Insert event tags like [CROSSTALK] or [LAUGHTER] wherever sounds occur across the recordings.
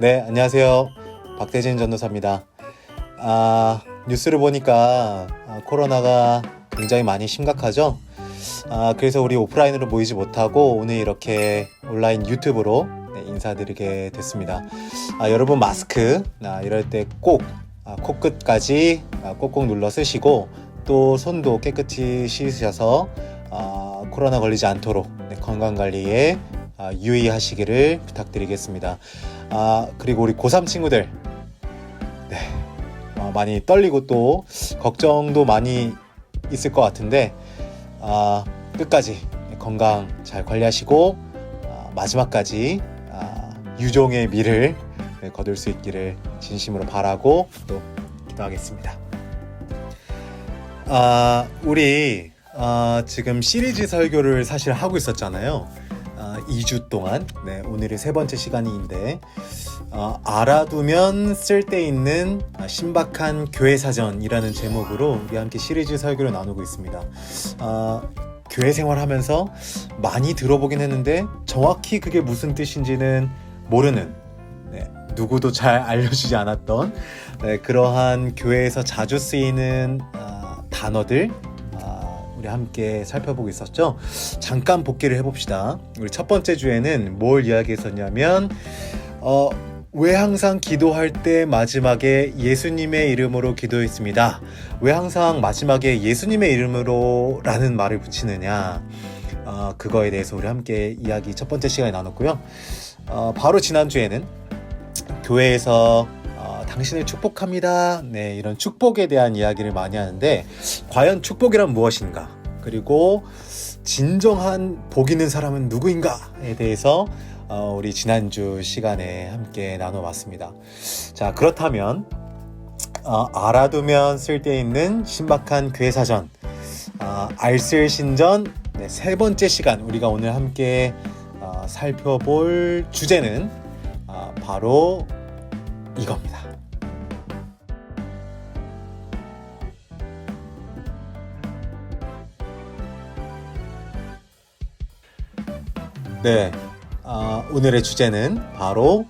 네, 안녕하세요. 박대진 전도사입니다. 아, 뉴스를 보니까 아, 코로나가 굉장히 많이 심각하죠. 아, 그래서 우리 오프라인으로 모이지 못하고 오늘 이렇게 온라인 유튜브로 네, 인사드리게 됐습니다. 아, 여러분 마스크 아, 이럴 때꼭 아, 코끝까지 아, 꼭꼭 눌러 쓰시고 또 손도 깨끗이 씻으셔서 아, 코로나 걸리지 않도록 네, 건강 관리에 아, 유의하시기를 부탁드리겠습니다. 아, 그리고 우리 고3 친구들. 네. 어, 많이 떨리고 또 걱정도 많이 있을 것 같은데, 아, 끝까지 건강 잘 관리하시고, 아, 마지막까지 아, 유종의 미를 네, 거둘 수 있기를 진심으로 바라고 또 기도하겠습니다. 아, 우리 아, 지금 시리즈 설교를 사실 하고 있었잖아요. 아, 2주 동안. 네, 오늘이 세 번째 시간인데 어, 알아두면 쓸데 있는 아, 신박한 교회 사전이라는 제목으로 우리 함께 시리즈 설교를 나누고 있습니다. 아, 교회 생활하면서 많이 들어보긴 했는데 정확히 그게 무슨 뜻인지는 모르는 네, 누구도 잘 [LAUGHS] 알려주지 않았던 네, 그러한 교회에서 자주 쓰이는 아, 단어들 아, 우리 함께 살펴보고 있었죠. 잠깐 복기를 해봅시다. 우리 첫 번째 주에는 뭘 이야기했었냐면 어, 왜 항상 기도할 때 마지막에 예수님의 이름으로 기도했습니다. 왜 항상 마지막에 예수님의 이름으로 라는 말을 붙이느냐. 어, 그거에 대해서 우리 함께 이야기 첫 번째 시간에 나눴고요. 어, 바로 지난주에는 교회에서 어, 당신을 축복합니다. 네, 이런 축복에 대한 이야기를 많이 하는데 과연 축복이란 무엇인가? 그리고 진정한 복 있는 사람은 누구인가에 대해서 어, 우리 지난주 시간에 함께 나눠봤습니다. 자, 그렇다면 어, 알아두면 쓸데있는 신박한 교회 사전 어, 알쓸 신전 네, 세 번째 시간 우리가 오늘 함께 어, 살펴볼 주제는 어, 바로 이겁니다. 네, 어, 오늘의 주제는 바로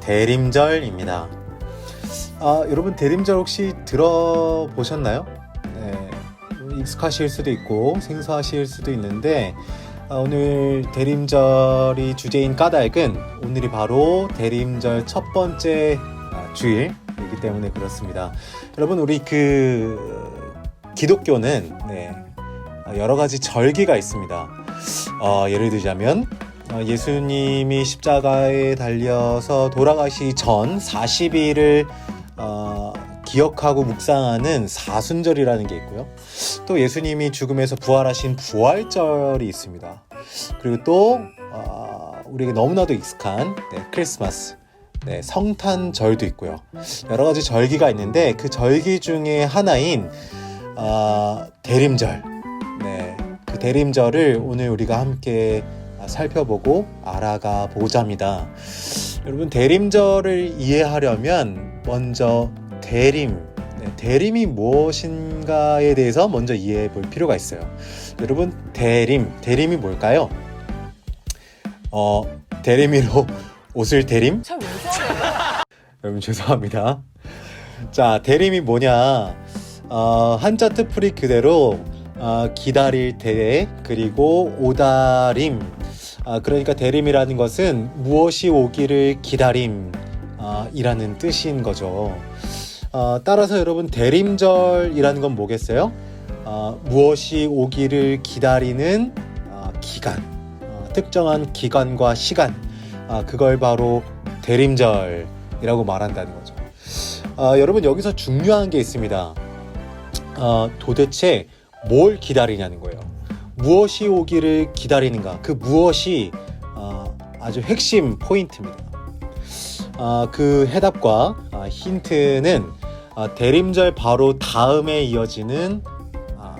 대림절입니다. 아, 여러분 대림절 혹시 들어보셨나요? 네, 익숙하실 수도 있고 생소하실 수도 있는데 아, 오늘 대림절이 주제인 까닭은 오늘이 바로 대림절 첫 번째 아, 주일이기 때문에 그렇습니다. 여러분 우리 그 기독교는 네, 아, 여러 가지 절기가 있습니다. 어, 예를 들자면 어, 예수님이 십자가에 달려서 돌아가시 전 40일을 어, 기억하고 묵상하는 사순절이라는 게 있고요. 또 예수님이 죽음에서 부활하신 부활절이 있습니다. 그리고 또 어, 우리에게 너무나도 익숙한 네, 크리스마스, 네, 성탄절도 있고요. 여러 가지 절기가 있는데 그 절기 중에 하나인 어, 대림절, 네, 그 대림절을 오늘 우리가 함께 살펴보고 알아가 보자입니다. 여러분 대림절을 이해하려면 먼저 대림, 네, 대림이 무엇인가에 대해서 먼저 이해해 볼 필요가 있어요. 여러분 대림, 대림이 뭘까요? 어, 대림이로 [LAUGHS] 옷을 대림? [LAUGHS] 여러분 죄송합니다. 자 대림이 뭐냐? 어, 한자 뜻풀이 그대로 어, 기다릴 때 그리고 오다림. 아, 그러니까 대림이라는 것은 무엇이 오기를 기다림 아, 이라는 뜻인 거죠. 어, 따라서 여러분 대림절이라는 건 뭐겠어요? 어, 무엇이 오기를 기다리는 어, 기간, 어, 특정한 기간과 시간, 아, 그걸 바로 대림절이라고 말한다는 거죠. 아, 여러분 여기서 중요한 게 있습니다. 어, 도대체 뭘 기다리냐는 거예요. 무엇이 오기를 기다리는가? 그 무엇이 어, 아주 핵심 포인트입니다. 아, 그 해답과 아, 힌트는 아, 대림절 바로 다음에 이어지는 아,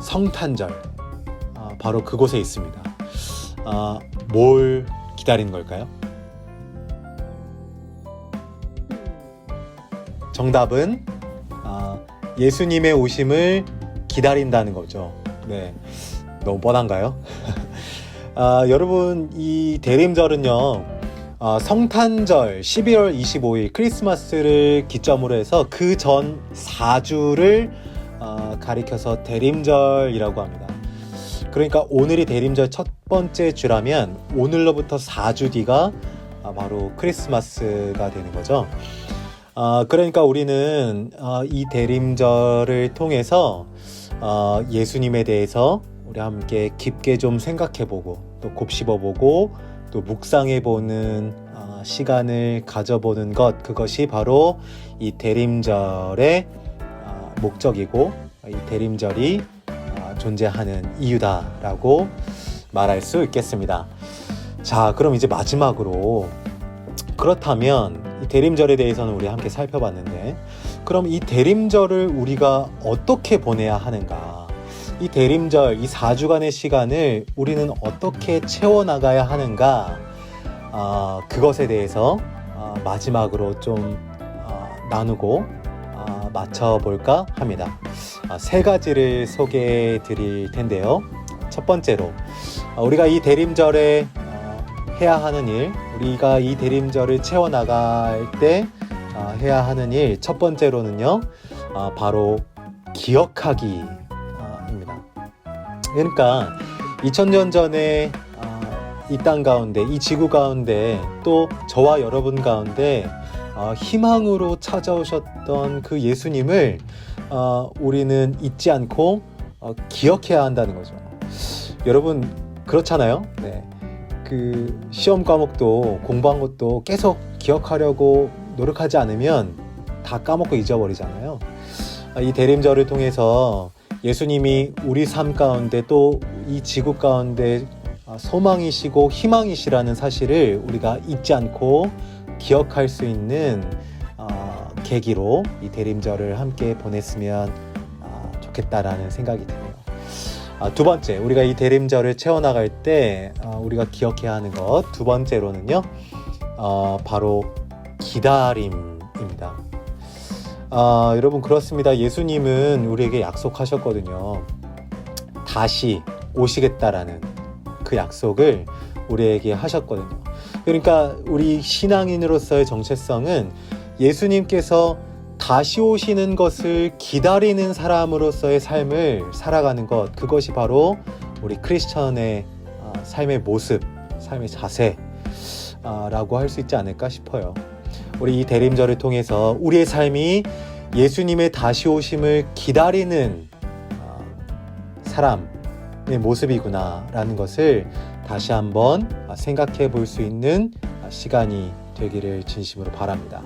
성탄절 아, 바로 그곳에 있습니다. 아, 뭘 기다리는 걸까요? 정답은 아, 예수님의 오심을 기다린다는 거죠. 네, 너무 뻔한가요? [LAUGHS] 아, 여러분 이 대림절은요 어, 성탄절 12월 25일 크리스마스를 기점으로 해서 그 전 4주를 어, 가리켜서 대림절이라고 합니다. 그러니까 오늘이 대림절 첫 번째 주라면 오늘로부터 4주 뒤가 아, 바로 크리스마스가 되는 거죠. 어, 그러니까 우리는 어, 이 대림절을 통해서 어, 예수님에 대해서 우리 함께 깊게 좀 생각해보고 또 곱씹어보고 또 묵상해보는 어, 시간을 가져보는 것 그것이 바로 이 대림절의 어, 목적이고 이 대림절이 어, 존재하는 이유다라고 말할 수 있겠습니다. 자, 그럼 이제 마지막으로 그렇다면 이 대림절에 대해서는 우리 함께 살펴봤는데 그럼 이 대림절을 우리가 어떻게 보내야 하는가? 이 대림절, 이 4주간의 시간을 우리는 어떻게 채워나가야 하는가? 어, 그것에 대해서 어, 마지막으로 좀 어, 나누고 어, 맞춰볼까 합니다. 어, 세 가지를 소개해 드릴 텐데요. 첫 번째로 어, 우리가 이 대림절에 어, 해야 하는 일, 우리가 이 대림절을 채워나갈 때 어, 해야 하는 일 첫 번째로는요, 어, 바로 기억하기입니다. 그러니까 2000년 전에 어, 이땅 가운데, 이 지구 가운데 또 저와 여러분 가운데 어, 희망으로 찾아오셨던 그 예수님을 어, 우리는 잊지 않고 어, 기억해야 한다는 거죠. 여러분 그렇잖아요. 네. 그 시험 과목도 공부한 것도 계속 기억하려고 노력하지 않으면 다 까먹고 잊어버리잖아요. 아, 이 대림절을 통해서 예수님이 우리 삶 가운데 또 이 지구 가운데 아, 소망이시고 희망이시라는 사실을 우리가 잊지 않고 기억할 수 있는 어, 계기로 이 대림절을 함께 보냈으면 아, 좋겠다라는 생각이 드네요. 아, 두 번째, 우리가 이 대림절을 채워나갈 때 어, 우리가 기억해야 하는 것 두 번째로는요, 어, 바로 기다림입니다. 아, 여러분 그렇습니다. 예수님은 우리에게 약속하셨거든요. 다시 오시겠다라는 그 약속을 우리에게 하셨거든요. 그러니까 우리 신앙인으로서의 정체성은 예수님께서 다시 오시는 것을 기다리는 사람으로서의 삶을 살아가는 것 그것이 바로 우리 크리스천의 어, 삶의 모습, 삶의 자세라고 할 수 있지 않을까 싶어요. 우리 이 대림절을 통해서 우리의 삶이 예수님의 다시 오심을 기다리는 어, 사람의 모습이구나라는 것을 다시 한번 생각해 볼 수 있는 시간이 되기를 진심으로 바랍니다.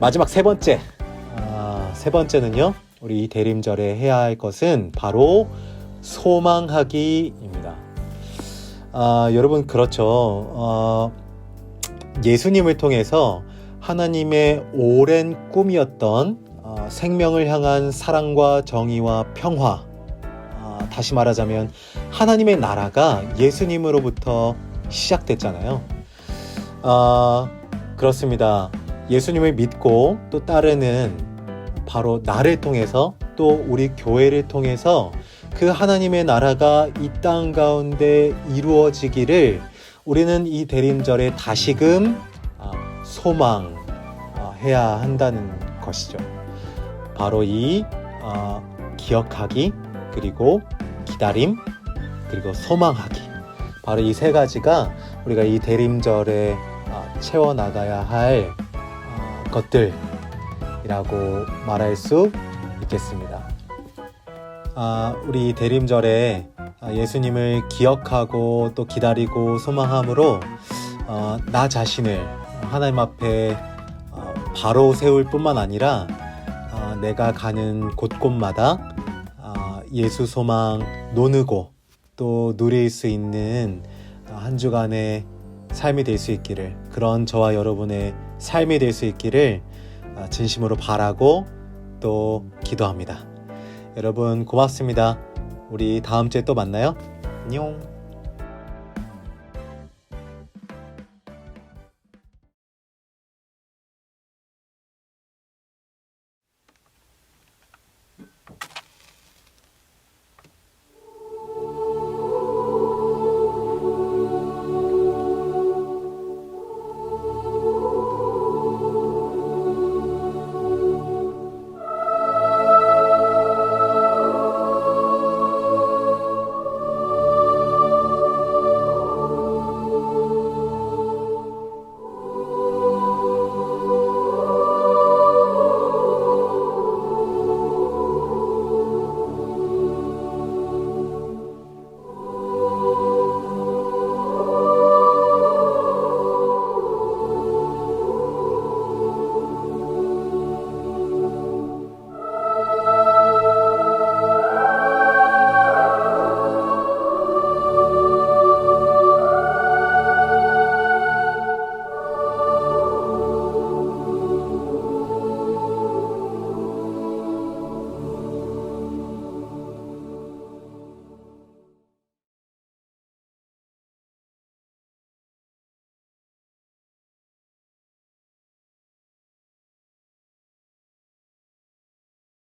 마지막 세 번째, 아, 세 번째는요. 우리 이 대림절에 해야 할 것은 바로 소망하기입니다. 아, 여러분 그렇죠. 어, 예수님을 통해서 하나님의 오랜 꿈이었던 어, 생명을 향한 사랑과 정의와 평화. 어, 다시 말하자면 하나님의 나라가 예수님으로부터 시작됐잖아요. 어, 그렇습니다. 예수님을 믿고 또 따르는 바로 나를 통해서 또 우리 교회를 통해서 그 하나님의 나라가 이 땅 가운데 이루어지기를 우리는 이 대림절에 다시금 아, 소망해야 한다는 것이죠. 바로 이 어, 기억하기 그리고 기다림 그리고 소망하기 바로 이 세 가지가 우리가 이 대림절에 어, 채워 나가야 할 어, 것들이라고 말할 수 있겠습니다. 아, 우리 대림절에 아, 예수님을 기억하고 또 기다리고 소망함으로 어, 나 자신을 하나님 앞에 어, 바로 세울 뿐만 아니라 어, 내가 가는 곳곳마다 어, 예수 소망 노누고 또 누릴 수 있는 한 주간의 삶이 될 수 있기를 그런 저와 여러분의 삶이 될 수 있기를 어, 진심으로 바라고 또 기도합니다. 여러분 고맙습니다. 우리 다음 주에 또 만나요. 안녕.